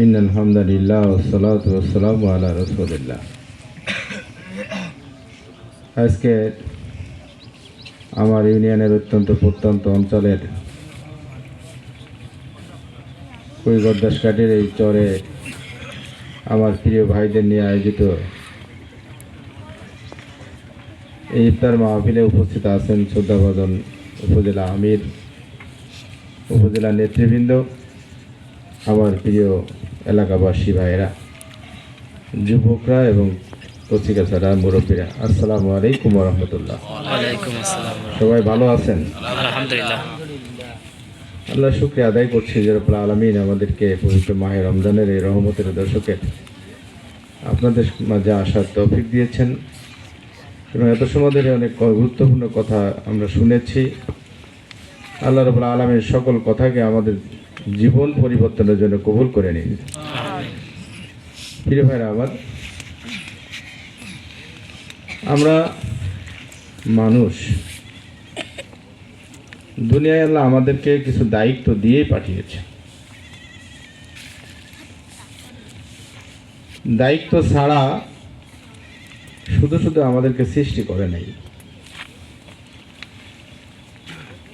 In আলহামদুলিল্লাহ ওসলাত ওসালাম আজকে আমার ইউনিয়নের অত্যন্ত প্রত্যন্ত অঞ্চলের কৈগদাসঘাটের এই চরে আমার প্রিয় ভাইদের নিয়ে আয়োজিত এই ইফতার মাহফিলে উপস্থিত আছেন শ্রদ্ধাভাজন উপজেলা আমির, উপজেলা নেতৃবৃন্দ। আমার প্রিয় এলাকাবাসী ভাইয়েরা যুবকরা এবং পত্রিকা ছাড়া মুরব্বীরা আসসালামু আলাইকুম রহমতুল্লাহ সবাই ভালো আছেন? আলহামদুলিল্লাহ। আল্লাহ শুক্রিয়া আদায় করছি যে রব্বুল আলমিন আমাদেরকে পবিত্র মাহে রমজানের এই রহমতের দর্শকের আপনাদের মাঝে আসার তৌফিক দিয়েছেন। এবং এত সময় ধরে অনেক গুরুত্বপূর্ণ কথা আমরা শুনেছি। আল্লাহ রবুল্লা আলমের সকল কথাকে আমাদের জীবন পরিবর্তনের জন্য কবুল করে নিন। প্রিয় ভাইরা আমার, আমরা মানুষ, দুনিয়ায় আল্লাহ আমাদেরকে কিছু দায়িত্ব দিয়েই পাঠিয়েছে। দায়িত্ব ছাড়া শুধু শুধু আমাদেরকে সৃষ্টি করে নাই।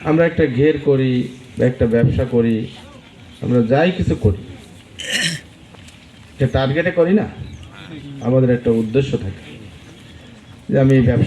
আমরা একটা ঘের করি একটা ব্যবসা করি আমরা যাই কিছু করি। টার্গেটে করি না? আমাদের একটা উদ্দেশ্য থাকে যে আমি ব্যবসা